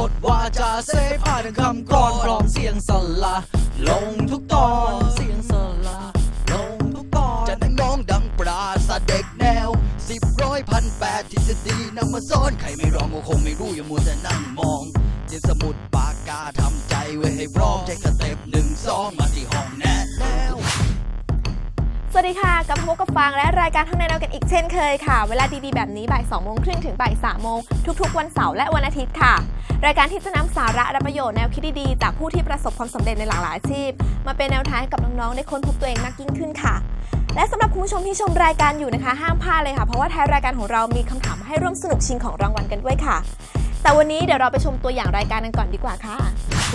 บทวาจาเสพาถึงคำกรอนร้อมเสียงสละลงทุกตอนเสียงสละลงทุกตอนจะนั่งน้องดังปราศาสตร์เด็กแนวสิบร้อยพันแปดที่จะดีนำมาซ้อนใครไม่ร้องก็คงไม่รู้อย่ามัวแต่นั่งมองเตรียมสมุดปากกาทำใจไว้ให้พร้อมเช็คสเต็ปหนึ่งสองมาที่ห้องแนะแน สวัสดีค่ะกลับมาพบกับฟังและรายการท่องแนวกันอีกเช่นเคยค่ะ เวลาดีๆแบบนี้บ่าย2โมงครึ่งถึงบ่าย3โมงทุกๆ วันเสาร์และวันอาทิตย์ค่ะ รายการที่จะนำสาระและประโยชน์แนวคิดดีๆ จากผู้ที่ประสบความสำเร็จในหลากหลายอาชีพ มาเป็นแนวทางให้กับน้องๆได้ค้นพบตัวเองมากยิ่งขึ้นค่ะ และสำหรับคุณผู้ชมที่ชมรายการอยู่นะคะ ห้ามพลาดเลยค่ะ เพราะว่าท้ายรายการของเรามีคำถามให้ร่วมสนุกชิงของรางวัลกันด้วยค่ะ แต่วันนี้เดี๋ยวเราไปชมตัวอย่างรายการกันก่อนดีกว่าค่ะ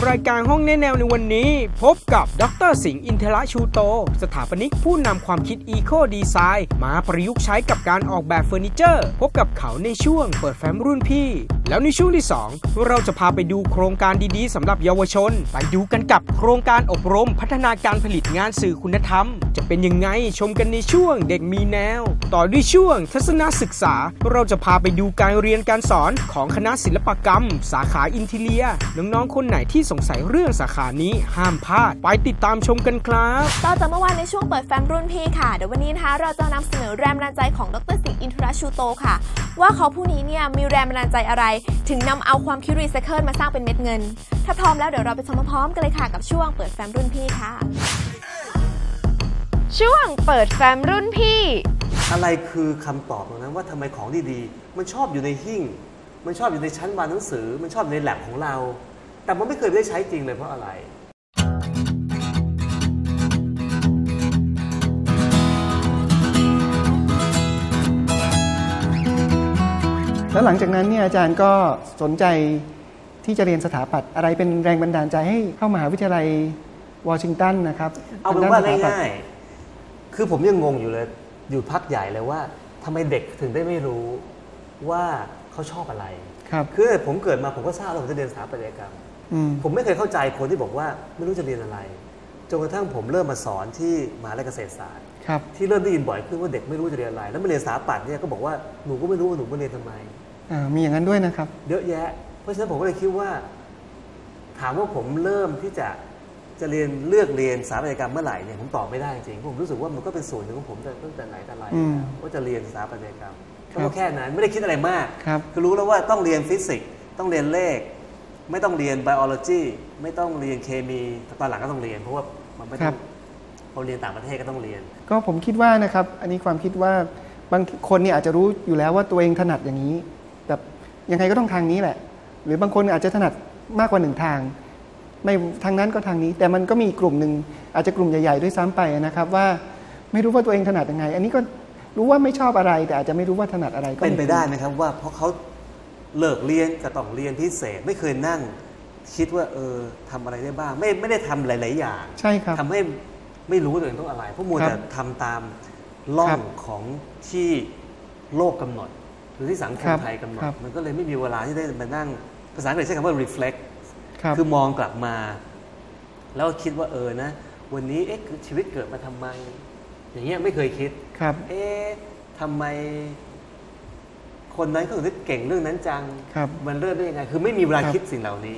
รายการห้องแนแนวในวันนี้ พบกับดรสิงห์อินทระชูโต สถาปนิกผู้นำความคิดอีโคดีไซน์มาประยุกต์ใช้กับการออกแบบเฟอร์นิเจอร์ พบกับเขาในช่วงเปิดแฟ้มรุ่นพี่แล้วในช่วงที่ 2 เราจะพาไปดูโครงการดีๆสำหรับเยาวชน ไปดูกันกับโครงการอบรมพัฒนาการผลิตงานสื่อคุณธรรม จะเป็นยังไงชมกันในช่วงเด็กมีแนว ต่อด้วยช่วงทัศนศึกษา เราจะพาไปดูการเรียนการสอนของคณะศิลปกรรม สาขาอินทีเลียน้องๆคนไหนที่สงสัยเรื่องสาขานี้ห้ามพลาด ไปติดตามชมกันครับต่อจากเมื่อวานในช่วงเปิดแฟ้มรุ่นพี่ค่ะเดี๋ยววันนี้นะคะเราจะนำเสนอแรงบันดาลใจของดรสิงห์อินทรชูโตค่ะ ว่าเขาผู้นี้เนี่ยมีแรงบันดาลใจอะไรถึงนำเอาความคิดรีไซเคิลมาสร้างเป็นเม็ดเงิน ถ้าพร้อมแล้วเดี๋ยวเราไปชมพร้อมกันเลยค่ะกับช่วงเปิดแฟ้มรุ่นพี่ค่ะ ช่วงเปิดแฟ้มรุ่นพี่ อะไรคือคำตอบตรงนั้นว่าทำไมของดีๆ มันชอบอยู่ในหิ้ง มันชอบอยู่ในชั้นวางหนังสือ มันชอบในแลบของเรา แต่มันไม่เคยได้ใช้จริงเลยเพราะอะไร แล้วหลังจากนั้นเนี่ยอาจารย์ก็สนใจที่จะเรียนสถาปัตย์อะไรเป็นแรงบันดาลใจให้เข้ามหาวิทยาลัยวอชิงตันนะครับเอาเป็นทด้ว่าสถปัตง่ายๆคือผมยังงงอยู่เลยอยู่พักใหญ่เลยว่าทำไมเด็กถึงได้ไม่รู้ว่าเขาชอบอะไรครับคือผมเกิดมาผมก็ทราบว่าผมจะเรียนสถาปัตยกรรมอืมผมไม่เคยเข้าใจคนที่บอกว่าไม่รู้จะเรียนอะไรจนกระทั่งผมเริ่มมาสอนที่มหาลัยเกษตรศาสตร์ครับที่เริ่มได้ยินบ่อยขึ้นว่าเด็กไม่รู้จะเรียนอะไร แล้วมาเรียนสถาปัตย์เนี่ยก็บอกว่าหนูก็ไม่รู้ว่าหนูมาเรียนทำไม อ่ามีอย่างนั้นด้วยนะครับ เยอะแยะ เพราะฉะนั้นผมก็เลยคิดว่า ถามว่าผมเริ่มที่จะจะเรียนเลือกเรียนสถาปัตยกรรมเมื่อไหร่เนี่ยผมตอบไม่ได้จริงๆผมรู้สึกว่ามันก็เป็นส่วนหนึ่งของผมตั้งแต่ไหนแต่ไรอืมแล้วว่าจะเรียนสถาปัตยกรรมครับก็แค่นั้นไม่ได้คิดอะไรมากครับคือรู้แล้วว่าต้องเรียนฟิสิกส์ต้องเรียนเลข ไม่ต้องเรียนไบโอโลจีไม่ต้องเรียนเคมีตอนหลังก็ต้องเรียน เพราะว่ามันไม่ต้องพอเรียนต่างประเทศก็ต้องเรียน ก็ผมคิดว่านะครับ อันนี้ความคิดว่าบางคนเนี่ยอาจจะรู้อยู่แล้วว่าตัวเองถนัดอย่างนี้แบบ ยังไงก็ต้องทางนี้แหละ หรือบางคนอาจจะถนัดมากกว่าหนึ่งทาง ไม่ทางนั้นก็ทางนี้ แต่มันก็มีกลุ่มหนึ่งอาจจะกลุ่มใหญ่ๆด้วยซ้ำไปนะครับ ว่าไม่รู้ว่าตัวเองถนัดยังไง อันนี้ก็รู้ว่าไม่ชอบอะไร แต่อาจจะไม่รู้ว่าถนัดอะไรก็เป็นไปมีได้ไหมครับว่าเพราะเขาเลิกเรียนก็ต้องเรียนพิเศษไม่เคยนั่งคิดว่าเออทำอะไรได้บ้าง ไม่ไม่ได้ทำหลาย ๆ อย่าง ใช่ครับทำให้ไม่รู้ตัวเองต้องอะไรเพราะมัวครับแต่ทำตามล่อครังบของที่โลกกำหนด หรือที่สังคมครับไทยกำหนดครับมันก็เลยไม่มีเวลาที่ได้มานั่งภาษาอังกฤษใช้คำว่า reflect ครับคือมองกลับมา แล้วคิดว่าเออนะ วันนี้เอ๊ะคือชีวิตเกิดมาทำไม อย่างเงี้ยไม่เคยคิด ครับ เอ๊ะทำไม คนนั้นเขาถึงได้เก่งเรื่องนั้นจัง ครับ มันเริ่มได้ยังไง คือไม่มีเวลาครับ คิดสิ่งเหล่านี้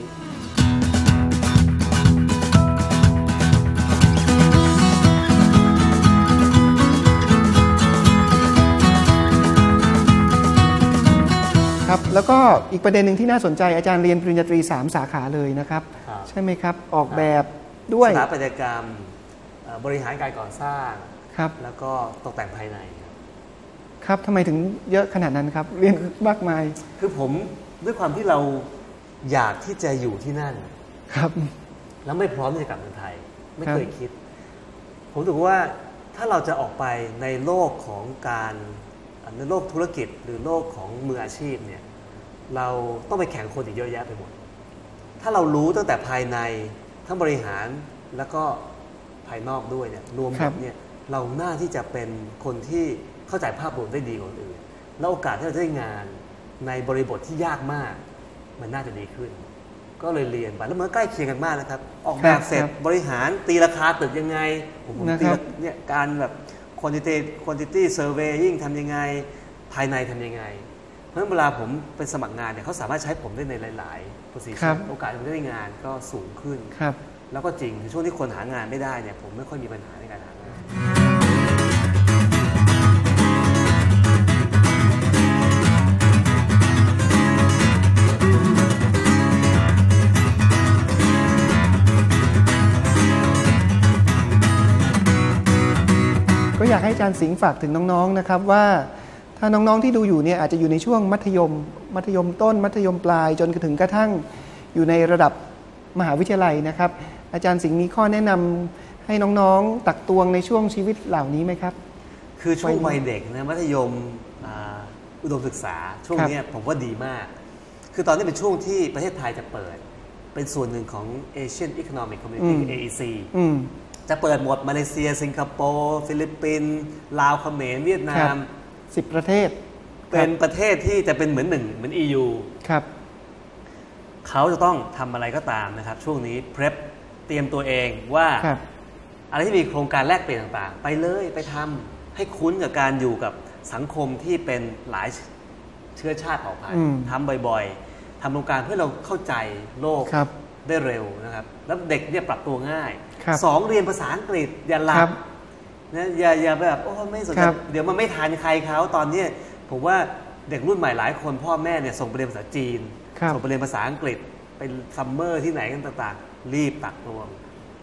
ครับแล้วก็อีกประเด็นหนึ่งที่น่าสนใจอาจารย์เรียนปริญญาตรี 3 สาขาเลยนะครับ ครับ ใช่ไหมครับ ออกแบบด้วยสถาปัตยกรรมเอ่อบริหารการก่อสร้าง ครับแล้วก็ตกแต่งภายในครับครับทำไมถึงเยอะขนาดนั้นครับ เรียนมากมายคือผมด้วยความที่เราอยากที่จะอยู่ที่นั่น ครับ แล้วไม่พร้อมที่จะกลับเมืองไทย ไม่ครับเคยคิด ผมถือว่าถ้าเราจะออกไปในโลกของการ ในโลกธุรกิจหรือโลกของมืออาชีพเนี่ยเราต้องไปแข่งคนอีกเยอะแยะไปหมด ถ้าเรารู้ตั้งแต่ภายในทั้งบริหารแล้วก็ภายนอกด้วยเนี่ยรวมหคมรัดบเนี่ยเราน่าที่จะเป็นคนที่เข้าใจภาพรวมได้ดีกว่าคนอื่น แล้วโอกาสที่เราจะได้งานในบริบทที่ยากมาก มันน่าจะดีขึ้น ก็เลยเรียนไปแล้วมันก็ใกล้เคียงกันมากนะครับ ออกแบบเสร็จครับบริหารตีราคาตึกยังไงผมผมนะตีครับราเนี่ยการแบบ quantity quantity surveying ทำยังไง ภายในทำยังไง เพราะราะฉะนั้นเวลาผมไปสมัครงานเนี่ยเขาสามารถใช้ผมได้ในหลายๆครั position บโอกาสที่ผมได้งานก็สูงขึ้นครับแล้วก็จริงคือช่วงที่คนหางานไม่ได้เนี่ยผมไม่ค่อยมีปัญหาในการ ก็อยากให้อาจารย์สิงห์ฝากถึงน้องๆนะครับว่าถ้าน้องๆที่ดูอยู่เนี่ยอาจจะอยู่ในช่วงมัธยม มัธยมต้น มัธยมปลาย จนถึงกระทั่งอยู่ในระดับมหาวิทยาลัยนะครับ อาจารย์สิงห์มีข้อแนะนำให้น้องๆตักตวงในช่วงชีวิตเหล่านี้ไหมครับ คือช่วงวัวัยยเด็กนะมัธยมอ่าอุดมศึกษาช่วงครับเนี้ยผมว่าดีมาก คือตอนนี้เป็นช่วงที่ประเทศไทยจะเปิด เป็นส่วนหนึ่งของ Asian Economic Community AEC อืม จะเปิดหมดมาเลเซีย สิงคโปร์ฟิลิปปินส์ลาวเขมรเวียดนาครัม บ สิบประเทศเป็นประเทศที่จะเป็นเหมือนหนึ่งเหมือน EU ครับ เขาจะต้องทำอะไรก็ตามนะครับ ช่วงนี้เพร p เตรียมตัวเองว่า ครับ อะไรที่มีโครงการแลกเปลี่ยนต่างๆ ไปเลยไปทำให้คุ้นกับการอยู่กับสังคมที่เป็นหลายเชื้อชาติเผ่าพันอืธุ์ม ทำบ่อยๆทำโครงการเพื่อเราเข้าใจโลก ครับ ได้เร็วนะครับ แล้วเด็กเนี่ยปรับตัวง่ายครับสองเรียนภาษาอังกฤษอย่าหลัครับบนะอย่าอย่าแบบโอ้ไม่สนใจครับเดี๋ยวมันไม่ทันใครเขาตอนเนี้ยผมว่าเด็กรุ่นใหม่หลายคนพ่อแม่เนี่ยส่งไปเรียนภาษาจีนครับส่งไปเรียนภาษาอังกฤษไปซัมเมอร์ที่ไหนกันต่างๆ รีบตักตวง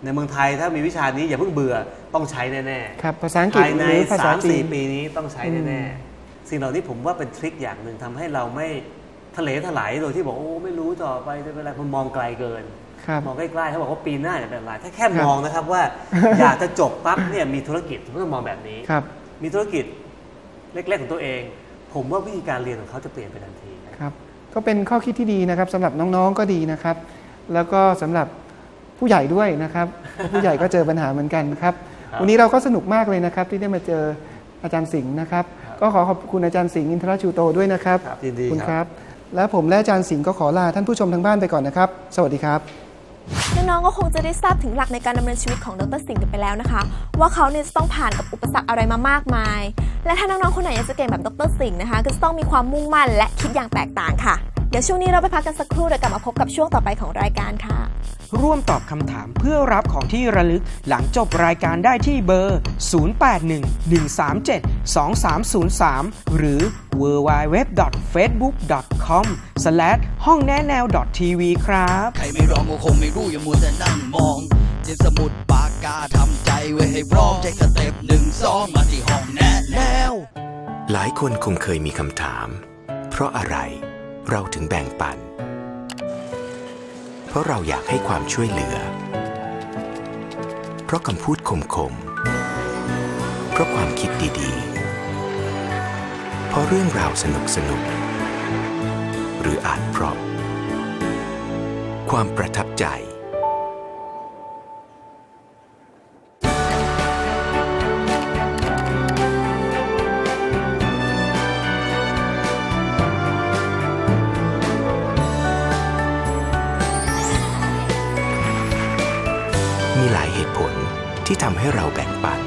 ในเมืองไทยถ้ามีวิชานี้อย่าเพิ่งเบื่อต้องใช้แน่ๆครับภาษาอังกฤษภายในหรือภาษาสามจีสี่นปีนี้ต้องใช้อืมแน่ๆสิ่งเหล่านี้ผมว่าเป็นทริคอย่างหนึ่งทำให้เราไม่ ทะเลถลายโดยที่บอกโอ้ไม่รู้ต่อไปจะเป็นอะไรผมมองไกลเกินครับมองใกล้ๆเขาบอกว่าปีหน้าจะเป็นอะไรถ้าแค่ครับมองนะครับว่าอยากจะจบปั๊บเนี่ยมีธุรกิจผมก็ต้องมองแบบนี้ครับมีธุรกิจเล็กๆของตัวเอง ผมว่าวิธีการเรียนของเขาจะเปลี่ยนไปทันทีนะครับก็เป็นข้อคิดที่ดีนะครับสำหรับน้องๆก็ดีนะครับ แล้วก็สำหรับผู้ใหญ่ด้วยนะครับเพราะผู้ใหญ่ก็เจอปัญหาเหมือนกันครับ วันนี้เราก็สนุกมากเลยนะครับ ที่ได้มาเจออาจารย์สิงห์นะครับ ก็ขอขอบคุณอาจารย์สิงห์อินทรชูโตด้วยนะครับครับยินดีขอบคุณคครับรับ และผมและอาจารย์สิงห์ก็ขอลาท่านผู้ชมทางบ้านไปก่อนนะครับ สวัสดีครับ น้องๆก็คงจะได้ทราบถึงหลักในการดำเนินชีวิตของดรสิงห์กันไปแล้วนะคะ ว่าเขาเนี่ยจะต้องผ่านกับอุปสรรคอะไรมามากมาย และถ้าน้องๆคนไหนอยากจะเก่งแบบดรสิงห์นะคะ ก็จะต้องมีความมุ่งมั่นและคิดอย่างแตกต่างค่ะ ดี๋ยวช่วงนี้เราไปพักกันสักครู่เดี๋ยวกลับมาพบกับช่วงต่อไปของรายการค่ะ ร่วมตอบคำถามเพื่อรับของที่ระลึกหลังจบรายการได้ที่เบอร์ 0811372303 หรือ www.facebook.com ห้องแนะแนว .tv ครับ ใครไม่ร้องก็คงไม่รู้อย่ามัวแต่นั่งมองเจ็บสมุดปากกาทำใจไว้ให้พร้อมใช้สเต็ปหนึ่งสองมาที่ห้องแนะแนว หลายคนคงเคยมีคำถาม เพราะอะไร เราถึงแบ่งปัน เพราะเราอยากให้ความช่วยเหลือ เพราะคำพูดคมๆ เพราะความคิดดีๆ เพราะเรื่องราวสนุกสนุก หรืออาจเพราะ ความประทับใจ ที่ทำให้เราแบ่งปัน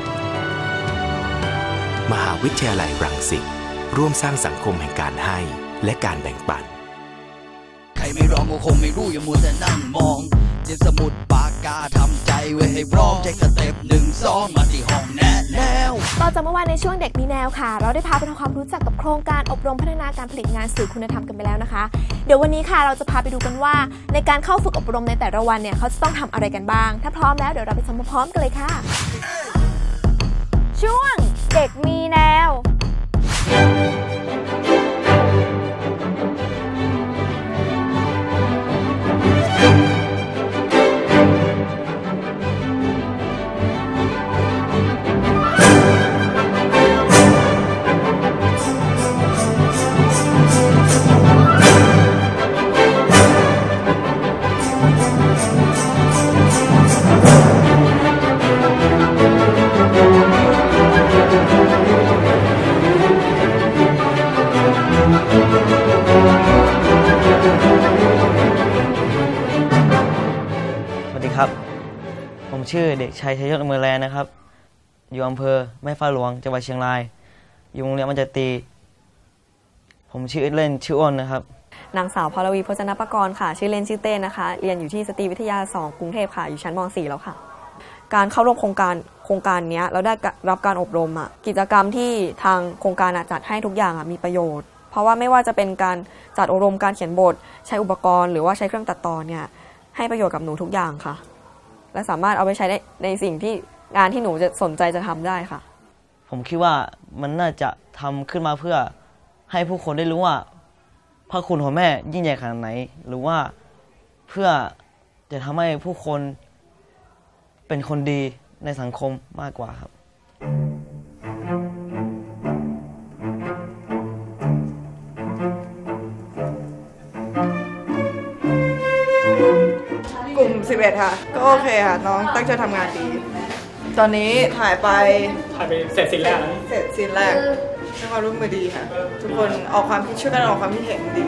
มหาวิทยาลัยรังสิตร่วมสร้างสังคมแห่งการให้และการแบ่งปัน ใครไม่ร้องก็คงไม่รู้อย่ามัวแต่นั่งมองเจ็บสมุด กาทำใจไว้ให้พร้อมใช้สเต็ปหนึ่งสองมาที่ห้องแนะแนวต่อจากเมื่อวานในช่วงเด็กมีแนวค่ะ เราได้พาไปทำความรู้จักกับโครงการอบรมพัฒนาการผลิตงานสื่อคุณธรรมกันไปแล้วนะคะ เดี๋ยววันนี้ค่ะเราจะพาไปดูกันว่า ในการเข้าฝึกอบรมในแต่ละวันเนี่ยเขาจะต้องทำอะไรกันบ้าง ถ้าพร้อมแล้วเดี๋ยวเราไปชมพร้อมกันเลยค่ะ ช่วงเด็กมีแนว เด็กชายชัยยศเมือแลนะครับ อยู่อำเภอแม่ฟ้าหลวงจังหวัดเชียงราย อยู่โรงเรียนมันจตี ผมชื่อเล่นชื่ออ้นนะครับ นางสาวพลวีพจนประกรณ์ค่ะ ชื่อเล่นชื่อเต้นนะคะ เรียนอยู่ที่สตรีวิทยา 2 กรุงเทพค่ะ อยู่ชั้นม .4 แล้วค่ะ การเข้าร่วมโครงการโครงการนี้เราได้รับการอบรมอะกิจกรรมที่ทางโครงการจัดให้ทุกอย่างมีประโยชน์ เพราะว่าไม่ว่าจะเป็นการจัดอบรมการเขียนบท ใช้อุปกรณ์ หรือว่าใช้เครื่องตัดต่อเนี่ยให้ประโยชน์กับหนูทุกอย่างค่ะ และสามารถเอาไปใช้ได้ในสิ่งที่งานที่หนูจะสนใจจะทำได้ค่ะ ผมคิดว่ามันน่าจะทำขึ้นมาเพื่อให้ผู้คนได้รู้ว่า พระคุณของแม่ยิ่งใหญ่ขนาดไหน หรือว่าเพื่อจะทำให้ผู้คนเป็นคนดีในสังคมมากกว่าครับ 11 ค่ะ ก็โอเคค่ะ น้องตั้งใจทำงานดี ตอนนี้ถ่ายไปถ่ายไปเสร็จสิ้นแล้วเสร็จซีนแรกให้ความร่วมมือดีค่ะ ทุกคนออกความคิดช่วยกันออกความคิดเห็นดี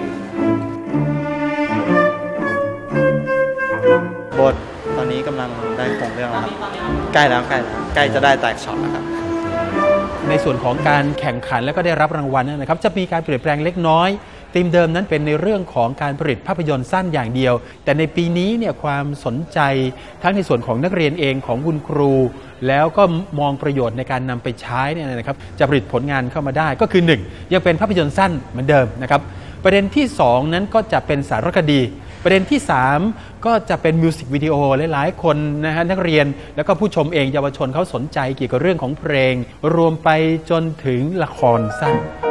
บทตอนนี้กำลังได้โครงเรื่องแล้วครับ ใกล้แล้วใกล้แล้วใกล้จะได้แตกช็อตแล้วครับ ในส่วนของการแข่งขันแล้วก็ได้รับรางวัลนะครับ จะมีการเปลี่ยนแปลงเล็กน้อย ธีมเดิมนั้นเป็นในเรื่องของการผลิตภาพยนตร์สั้นอย่างเดียว แต่ในปีนี้เนี่ยความสนใจทั้งในส่วนของนักเรียนเองของคุณครู แล้วก็มองประโยชน์ในการนำไปใช้เนี่ยนะครับจะผลิตผลงานเข้ามาได้ก็คือ 1 ยังเป็นภาพยนตร์สั้นเหมือนเดิมนะครับประเด็นที่ 2 นั้นก็จะเป็นสารคดี ประเด็นที่ 3 ก็จะเป็นมิวสิกวิดีโอหลายๆ คนนะฮะนักเรียนแล้วก็ผู้ชมเองเยาวชนเขาสนใจเกี่ยวกับเรื่องของเพลง รวมไปจนถึงละครสั้น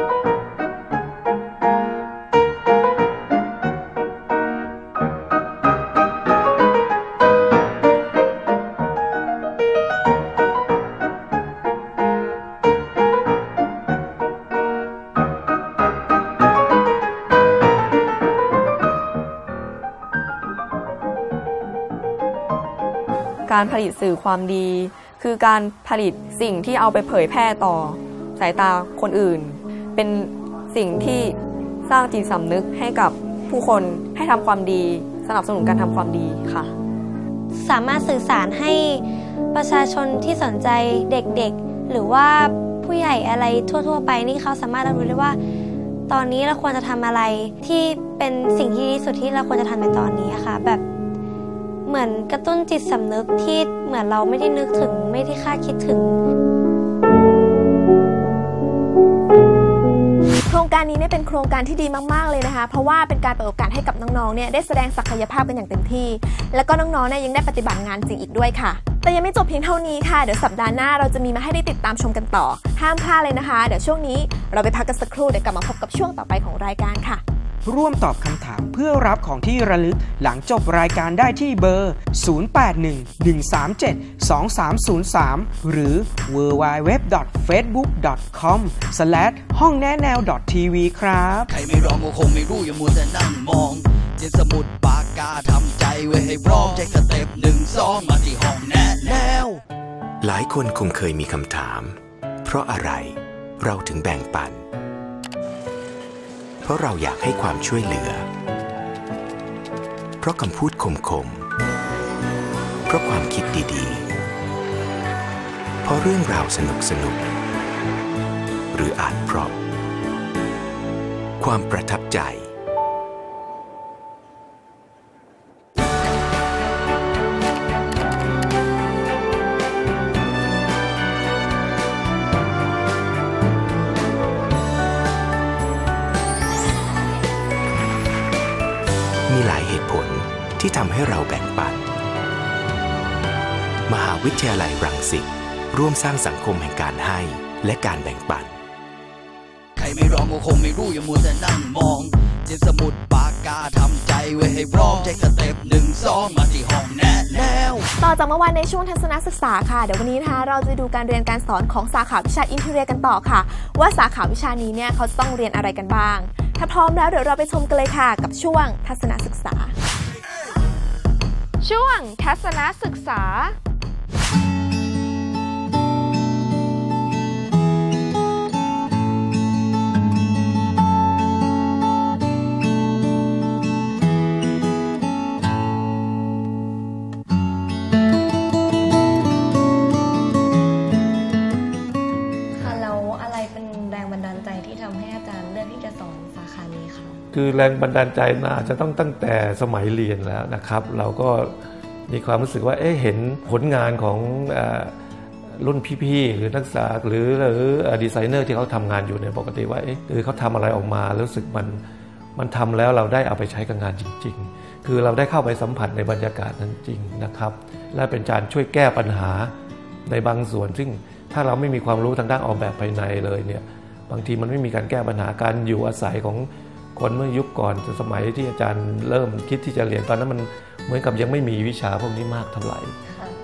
การผลิตสื่อความดี คือการผลิตสิ่งที่เอาไปเผยแพร่ต่อ สายตาคนอื่น เป็นสิ่งที่สร้างจิตสำนึกให้กับผู้คนให้ทำความดี สนับสนุนการทำความดีค่ะ สามารถสื่อสารให้ประชาชนที่สนใจเด็กๆ หรือว่าผู้ใหญ่อะไรทั่ว ๆ ไปนี่เขาสามารถรับรู้ได้ว่า ตอนนี้เราควรจะทำอะไรที่เป็นสิ่งที่ดีที่สุดที่เราควรจะทำในตอนนี้อะค่ะแบบ เหมือนกระตุ้นจิตสำนึกที่เหมือนเราไม่ได้นึกถึงไม่ได้คาดคิดถึง โครงการนี้เนี่ยเป็นโครงการที่ดีมาก ๆ เลยนะคะ เพราะว่าเป็นการเปิดโอกาสให้กับน้องๆเนี่ยได้แสดงศักยภาพกันอย่างเต็มที่ แล้วก็น้องๆเนี่ยยังได้ปฏิบัติงานจริงอีกด้วยค่ะ แต่ยังไม่จบเพียงเท่านี้ค่ะ เดี๋ยวสัปดาห์หน้าเราจะมีมาให้ได้ติดตามชมกันต่อ ห้ามพลาดเลยนะคะ เดี๋ยวช่วงนี้เราไปพักกันสักครู่เดี๋ยวกลับมาพบกับช่วงต่อไปของรายการค่ะ ร่วมตอบคำถามเพื่อรับของที่ระลึกหลังจบรายการได้ที่เบอร์ 0811372303 หรือ www.facebook.com ห้องแนะแนว .tv ครับ ใครไม่ร้องก็คงไม่รู้อย่ามัวแต่นั่งมองเย็นสมุดปากกาทำใจไว้ให้พร้อมใจสเต็ปหนึ่งสองมาที่ห้องแนะแนว หลายคนคงเคยมีคำถาม เพราะอะไรเราถึงแบ่งปันเพ ราะเราอยากให้ความช่วยเหลือ เพราะคำพูดคมๆ เพราะความคิดดีๆ เพราะเรื่องราวสนุกสนุก หรืออาจเพราะ ความประทับใจ ผลที่ทำให้เราแบ่งปัน มหาวิทยาลัยรังสิตร่วมสร้างสังคมแห่งการให้และการแบ่งปัน ใครไม่ร้องก็คงไม่รู้อย่ามัวแต่นั่งมองเย็นสมุดปากกาทำใจไว้ให้พร้อมใจสเต็ปหนึ่งสองมาที่ห้องแนะแนวต่อจากเมื่อวานในช่วงทัศนศึกษาค่ะ เดี๋ยววันนี้นะคะเราจะดูการเรียนการสอนของสาขาวิชาอินเทอร์เนียกันต่อค่ะ ว่าสาขาวิชานี้เนี่ยเขาจะต้องเรียนอะไรกันบ้าง ถ้าพร้อมแล้วเดี๋ยวเราไปชมกันเลยค่ะกับช่วงทัศนศึกษา ช่วงทัศนศึกษา แรงบันดาลใจน่าจะต้องตั้งแต่สมัยเรียนแล้วนะครับ เราก็มีความรู้สึกว่าเอ๊ะเห็นผลงานของอรุ่นพี่ๆหรือนักศึกษาหรือหรือดีไซเนอร์ที่เขาทำงานอยู่เนี่ยปกติว่าเอ๊ะคือเขาทำอะไรออกมาแล้วรู้สึกมันมันทำแล้วเราได้เอาไปใช้กับงานจริง ๆ คือเราได้เข้าไปสัมผัสในบรรยากาศนั้นจริงนะครับ และเป็นการช่วยแก้ปัญหาในบางส่วน ซึ่งถ้าเราไม่มีความรู้ทางด้านออกแบบภายในเลยเนี่ยบางทีมันไม่มีการแก้ปัญหาการอยู่อาศัยของ คนเมื่อยุคก่อนสมัยที่อาจารย์เริ่มคิดที่จะเรียนตอนนั้นมันเหมือนกับยังไม่มีวิชาพวกนี้มากเท่าไหร่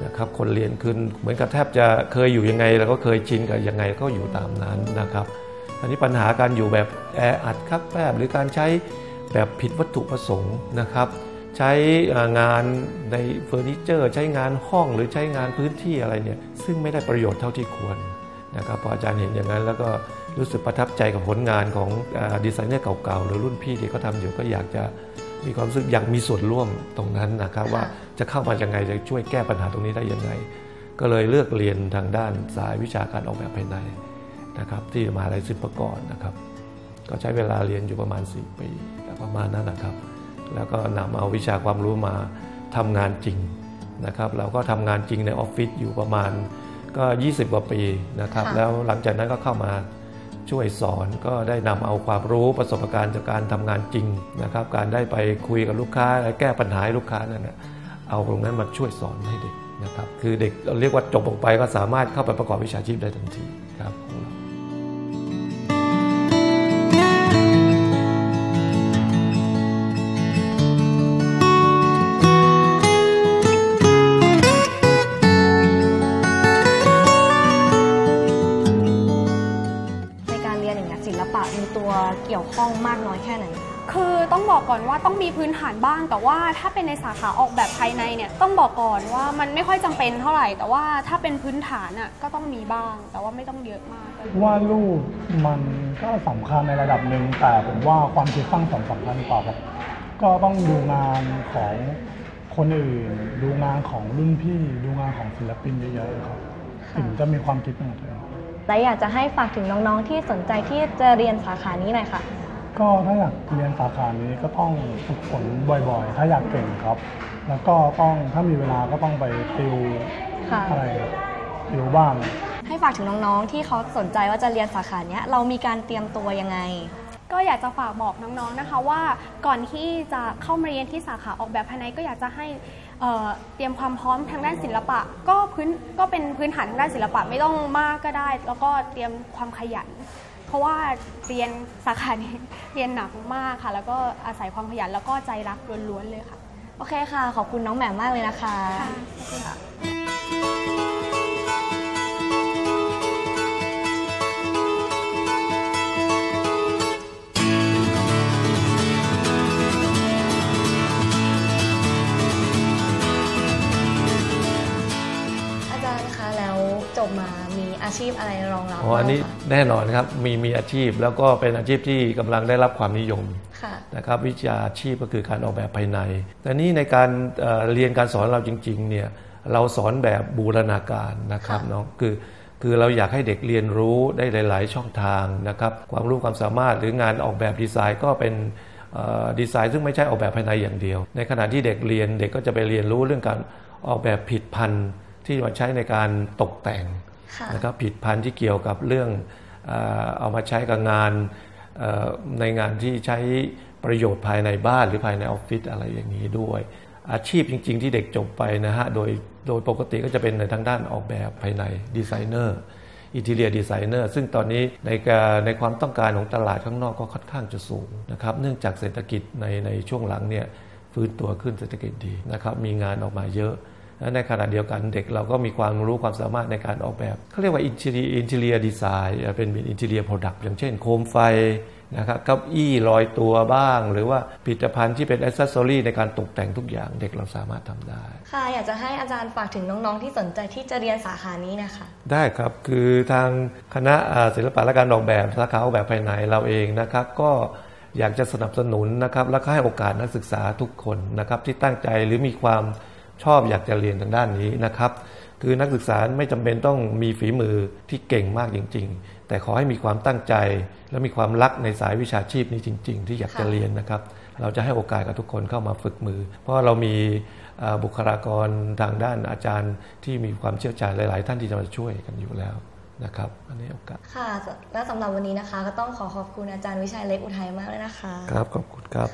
นะครับคนเรียนขึ้นเหมือนกับแทบจะเคยอยู่ยังไง แล้วก็เคยชินกับยังไงก็อยู่ตามนั้นนะครับอันนี้ปัญหาการอยู่แบบแออัดคับแคบหรือการใช้แบบผิดวัตถุประสงค์นะครับ ใช้งานในเฟอร์นิเจอร์ ใช้งานห้องหรือใช้งานพื้นที่อะไรเนี่ยซึ่งไม่ได้ประโยชน์เท่าที่ควรนะครับพออาจารย์เห็นอย่างนั้นแล้วก็ รู้สึกประทับใจกับผลงานของดีไซเนอร์เก่าๆ หรือรุ่นพี่ที่เขาทาอยู่ก็อยากจะมีความรู้สึกอยากมีส่วนร่วมตรงนั้นนะครับว่าจะเข้ามายังไงจะช่วยแก้ปัญหาตรงนี้ได้ยังไง ก็เลยเลือกเรียนทางด้านสายวิชาการออกแบบภายในนะครับที่มหาลัยศิลปากรนะครับ ก็ใช้เวลาเรียนอยู่ประมาณ 4 ปีประมาณนั้นนะครับ แล้วก็นำเอาวิชาความรู้มาทำงานจริงนะครับ เราก็ทำงานจริงในออฟฟิศอยู่ประมาณก็ 20 กว่าปีนะครับ แล้วหลังจากนั้นก็เข้ามา ช่วยสอนก็ได้นำเอาความรู้ประสบการณ์จากการทำงานจริงนะครับ การได้ไปคุยกับลูกค้าแก้ปัญหาลูกค้านั่นนะเอาตรงนั้นมาช่วยสอนให้เด็กนะครับ คือเด็กเรียกว่าจบลงไปก็สามารถเข้าไปประกอบวิชาชีพได้ทันทีครับ ต้องมีพื้นฐานบ้างแต่ว่าถ้าเป็นในสาขาออกแบบภายในเนี่ยต้องบอกก่อนว่ามันไม่ค่อยจำเป็นเท่าไหร่ แต่ว่าถ้าเป็นพื้นฐานอะก็ต้องมีบ้าง แต่ว่าไม่ต้องเยอะมากวาดรูปมันก็สำคัญในระดับหนึ่งแต่ผมว่าความคิดสร้างสรรค์สำคัญกว่าครับก็ต้องดูงานของคนอื่น ดูงานของรุ่นพี่ ดูงานของศิลปินเยอะๆครับถึงจะมีความคิดเป็นของตัวเองและอยากจะให้ฝากถึงน้องๆที่สนใจที่จะเรียนสาขานี้หน่อยค่ะ ก็ถ้าอยากเรียนสาขานี้ก็ต้องฝึกฝนบ่อยๆ ถ้าอยากเก่งครับ แล้วก็ต้องถ้ามีเวลาก็ต้องไปติวค่ะ อะไรติวบ้าง ให้ฝากถึงน้องๆ ที่เขาสนใจว่าจะเรียนสาขาเนี้ยเรามีการเตรียมตัวยังไง ก็อยากจะฝากบอกน้องๆนะคะว่าก่อนที่จะเข้ามาเรียนที่สาขาออกแบบภายในก็อยากจะให้เอ่อเตรียมความพร้อมทางด้านศิลปะ ก็พื้นก็เป็นพื้นฐานทางด้านศิลปะไม่ต้องมากก็ได้ แล้วก็เตรียมความขยันเพ ราะว่าเรียนสาขานี้เรียนหนักมากค่ะ แล้วก็อาศัยความขยันแล้วก็ใจรักล้วนๆเลยค่ะ โอเคค่ะ ขอบคุณน้องแหม่มมากเลยนะคะอาจารย์คะแล้วจบมามี อาชีพอะไรรองรับอ๋ออันนี้บ้างคะแน่นอนครับมีมีอาชีพแล้วก็เป็นอาชีพที่กำลังได้รับความนิยมค่ะนะครับวิชาชีพก็คือการออกแบบภายใน แต่นี่ในการเอ่อเรียนการสอนเราจริงๆเนี่ยเราสอนแบบบูรณาการนะครับเนาะคือคือเราอยากให้เด็กเรียนรู้ได้หลาย ๆ ช่องทางนะครับความรู้ความสามารถหรืองานออกแบบดีไซน์ก็เป็นเอ่อดีไซน์ซึ่งไม่ใช่ออกแบบภายในอย่างเดียว ในขณะที่เด็กเรียนเด็กก็จะไปเรียนรู้เรื่องการออกแบบผิดพันธุ์ที่มาใช้ในการตกแต่งค่ะ นะครับผิดพันธุ์ที่เกี่ยวกับเรื่องเอามาใช้กับงานในงานที่ใช้ประโยชน์ภายในบ้านหรือภายในออฟฟิศอะไรอย่างนี้ด้วย อาชีพจริง ๆ ที่เด็กจบไปนะฮะโดยโดยปกติก็จะเป็นในทางด้านออกแบบภายในดีไซเนอร์อินเทเรียดีไซเนอร์ซึ่งตอนนี้ในการในความต้องการของตลาดข้างนอกก็ค่อนข้างจะสูงนะครับเนื่องจากเศรษฐกิจในในช่วงหลังเนี่ยฟื้นตัวขึ้นเศรษฐกิจดีนะครับมีงานออกมาเยอะ และในขณะเดียวกันเด็กเราก็มีความรู้ความสามารถในการออกแบบเขาเรียกว่าอินเทเรียอินเทเรียดีไซน์เป็นอินเทเรียโปรดักต์อย่างเช่นโคมไฟนะครับเก้าอี้ลอยตัวบ้าง หรือว่าผลิตภัณฑ์ที่เป็นอ c เซสซอรีในการตกแต่งทุกอย่างเด็กเราสามารถทำได้ ค่ะ อยากจะให้อาจารย์ฝากถึงน้องๆ ที่สนใจที่จะเรียนสาขานี้นะคะ ได้ครับคือทางคณะอ่าศิลปะและการออกแบบสาขาออกแบบภายในเราเองนะครับก็อยากจะสนับสนุนนะครับและก็ให้โอกาสนักศึกษาทุกคนนะครับที่ตั้งใจหรือมีความ ชอบอยากจะเรียนทางด้านนี้นะครับ คือนักศึกษาไม่จำเป็นต้องมีฝีมือที่เก่งมากจริง ๆ แต่ขอให้มีความตั้งใจ และมีความรักในสายวิชาชีพนี้จริง ๆ ที่อยากจะเรียนนะครับ เราจะให้โอกาสกับทุกคนเข้ามาฝึกมือ เพราะเรามีบุคลากรทางด้านอาจารย์ที่มีความเชี่ยวชาญหลาย ๆ ท่านที่จะมาช่วยกันอยู่แล้วนะครับอันนี้โอกาสค่ะ และสำหรับวันนี้นะคะ ก็ต้องขอขอบคุณอาจารย์วิชัยเล็กอุทัยมากเลยนะคะ ครับขอบคุณครับ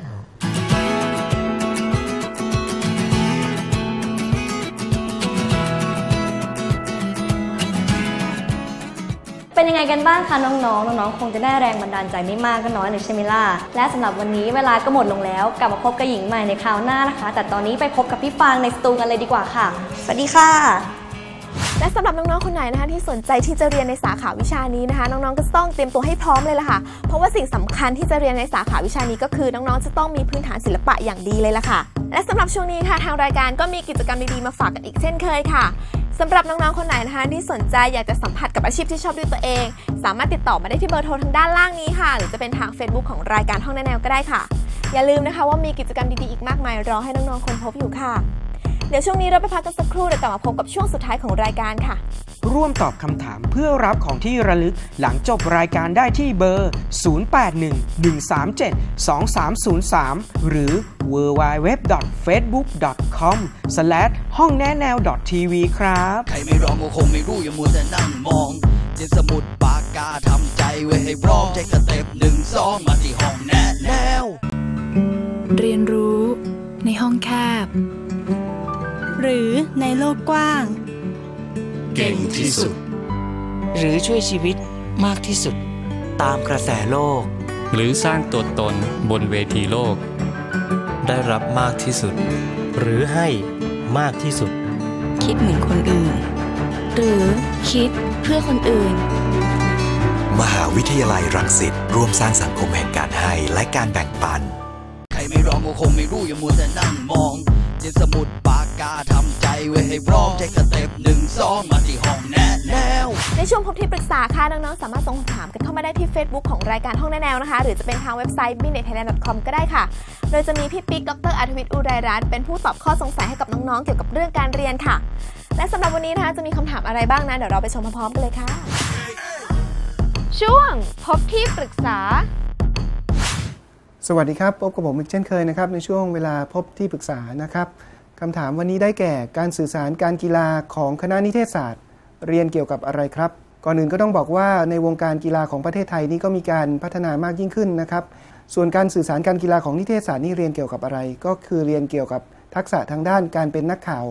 ยังไงกันบ้างคะน้องๆ น้องๆ คงจะได้แรงบันดาลใจไม่มากก็น้อยเลยใช่ไหมล่ะ และสำหรับวันนี้เวลาก็หมดลงแล้ว กลับมาพบกับหญิงใหม่ในคราวหน้านะคะ แต่ตอนนี้ไปพบกับพี่ฟางในสตูกันเลยดีกว่าค่ะ สวัสดีค่ะ และสำหรับน้อง ๆ คนไหนนะคะที่สนใจที่จะเรียนในสาขาวิชานี้นะคะ น้อง ๆ ก็ต้องเตรียมตัวให้พร้อมเลยล่ะค่ะ เพราะว่าสิ่งสำคัญที่จะเรียนในสาขาวิชานี้ก็คือ น้อง ๆ จะต้องมีพื้นฐานศิลปะอย่างดีเลยล่ะค่ะ และสำหรับช่วงนี้ค่ะทางรายการก็มีกิจกรรมดี ๆ มาฝากกันอีกเช่นเคยค่ะ สำหรับน้องๆ คนไหนนะคะที่สนใจอยากจะสัมผัสกับอาชีพที่ชอบด้วยตัวเอง สามารถติดต่อมาได้ที่เบอร์โทรทางด้านล่างนี้ค่ะ หรือจะเป็นทาง Facebook ของรายการห้องแนวก็ได้ค่ะ อย่าลืมนะคะว่ามีกิจกรรมดีๆ อีกมากมายรอให้น้องๆ คนพบอยู่ค่ะ เดี๋ยวช่วงนี้เราไปพักกันสักครู่เดี๋ยวกลับมาพบกับช่วงสุดท้ายของรายการค่ะ ร่วมตอบคำถามเพื่อรับของที่ระลึกหลังจบรายการได้ที่เบอร์ 0811372303 หรือ www.facebook.com ห้องแนแนว .tv ครับ ใครไม่ร้องก็คงไม่รู้อย่ามัวแต่นั่งมองเจนสมุดปากกาทำใจไว้ให้พร้อมใจสเต็ปหนึ่งสองมาที่ห้องแนแนว เรียนรู้ในห้องแคบ หรือในโลกกว้าง เก่งที่สุด หรือช่วยชีวิตมากที่สุด ตามกระแสโลก หรือสร้างตัวตนบนเวทีโลก ได้รับมากที่สุด หรือให้มากที่สุด คิดเหมือนคนอื่น หรือคิดเพื่อคนอื่น มหาวิทยาลัยรังสิตร่วมสร้างสังคมแห่งการให้และการแบ่งปัน ใครไม่ร้องก็คงไม่รู้อย่ามัวแต่นั่งมองเจนสมุดปา กกาทำใจไว้ให้พร้อมใจสเต็ปหนึ่งสองมาที่ห้องแนแนว ในช่วงพบที่ปรึกษาค่ะน้องๆ สามารถส่งคำถามกันเข้ามาได้ที่ Facebook ของรายการห้องแนแนวนะคะ หรือจะเป็นทางเว็บไซต์ b i n e t t h a i l a n d c o m ก็ได้ค่ะ โดยจะมีพี่ปิ๊กดรอาทวิทย์อุไรรัตน์เป็นผู้ตอบข้อสงสัยให้กับน้องๆ เกี่ยวกับเรื่องการเรียนค่ะ และสำหรับวันนี้นะคะจะมีคำถามอะไรบ้างนะเดี๋ยวเราไปชมพร้อมๆกันเลยค่ะ ช่วงพบที่ปรึกษาสวัสดีครับ พบกับผมอีกเช่นเคยนะครับในช่วงเวลาพบที่ปรึกษานะครับ คำถามวันนี้ได้แก่การสื่อสารการกีฬาของคณะนิเทศศาสตร์ เรียนเกี่ยวกับอะไรครับ ก่อนอื่นก็ต้องบอกว่าในวงการกีฬาของประเทศไทยนี่ก็มีการพัฒนามากยิ่งขึ้นนะครับ ส่วนการสื่อสารการกีฬาของนิเทศศาสตร์นี่เรียนเกี่ยวกับอะไร ก็คือเรียนเกี่ยวกับทักษะทางด้านการเป็นนักข่าว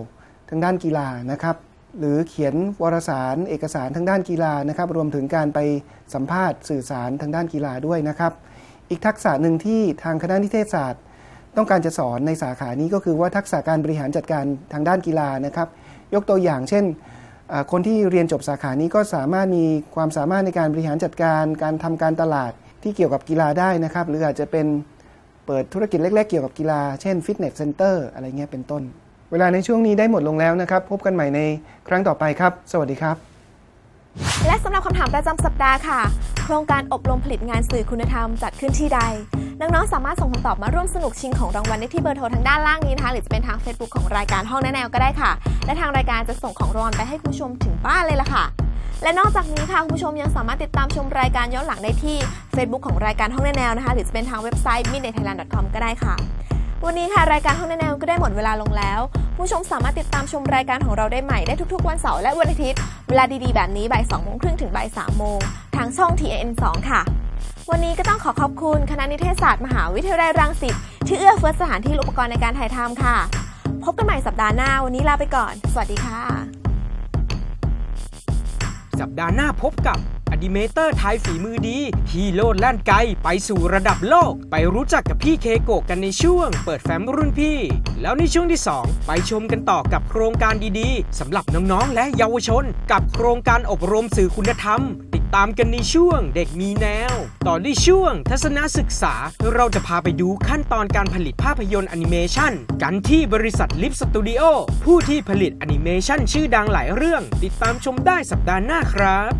ทางด้านกีฬานะครับ หรือเขียนวารสาร เอกสารทางด้านกีฬานะครับ รวมถึงการไปสัมภาษณ์สื่อสารทางด้านกีฬาด้วยนะครับ อีกทักษะหนึ่งที่ทางคณะนิเทศศาสตร์ ต้องการจะสอนในสาขานี้ก็คือว่าทักษะการบริหารจัดการทางด้านกีฬานะครับ ยกตัวอย่างเช่น คนที่เรียนจบสาขานี้ก็สามารถมีความสามารถในการบริหารจัดการ การทำการตลาดที่เกี่ยวกับกีฬาได้นะครับ หรืออาจจะเป็นเปิดธุรกิจเล็ก ๆ เกี่ยวกับกีฬา เช่นฟิตเนสเซ็นเตอร์อะไรเงี้ยเป็นต้น เวลาในช่วงนี้ได้หมดลงแล้วนะครับ พบกันใหม่ในครั้งต่อไปครับ สวัสดีครับ และสำหรับคำถามประจำสัปดาห์ค่ะ โครงการอบรมผลิตงานสื่อคุณธรรมจัดขึ้นที่ใด น้องๆ สามารถส่งคำตอบมาร่วมสนุกชิงของรางวัลได้ที่เบอร์โทรทางด้านล่างนี้นะคะหรือจะเป็นทาง Facebook ของรายการห้องแนแนวก็ได้ค่ะ และทางรายการจะส่งของรางวัลไปให้คุณผู้ชมถึงบ้านเลยล่ะค่ะ และนอกจากนี้ค่ะคุณผู้ชมยังสามารถติดตามชมรายการย้อนหลังได้ที่ Facebook ของรายการห้องแนแนวนะคะหรือจะเป็นทางเว็บไซต์ m i n e t h a i l a n d c o m ก็ได้ค่ะ วันนี้ค่ะรายการห้องแนแนวก็ได้หมดเวลาลงแล้วผู้ชมสามารถติดตามชมรายการของเราได้ใหม่ได้ทุกๆ วันเสาร์และวันอาทิตย์ เวลาดีๆ แบบนี้บ่าย2โมงครึ่งถึงบ่าย3โมงทางช่อง TN 2 ค่ะ วันนี้ก็ต้องขอขอบคุณคณะนิเทศศาสตร์มหาวิทยาลัยรังสิตที่เอื้อเฟื้อสถานที่อุปกรณ์ในการถ่ายทำค่ะ พบกันใหม่สัปดาห์หน้าวันนี้ลาไปก่อน สวัสดีค่ะ สัปดาห์หน้าพบกับอดิเมเตอร์ไทยฝีมือดี ที่โลดแล่นไกลไปสู่ระดับโลก ไปรู้จักกับพี่เคโกะกันในช่วง เปิดแฟ้มรุ่นพี่ แล้วในช่วงที่ 2 ไปชมกันต่อกับโครงการดีๆสำหรับน้องๆ และเยาวชน กับโครงการอบรมสื่อคุณธรรมติ ตามกันในช่วงเด็กมีแนว ต่อด้วยช่วงทัศนศึกษา เราจะพาไปดูขั้นตอนการผลิตภาพยนตร์แอนิเมชันกันที่บริษัทลิฟสตูดิโอผู้ที่ผลิตแอนิเมชันชื่อดังหลายเรื่อง ติดตามชมได้สัปดาห์หน้าครับ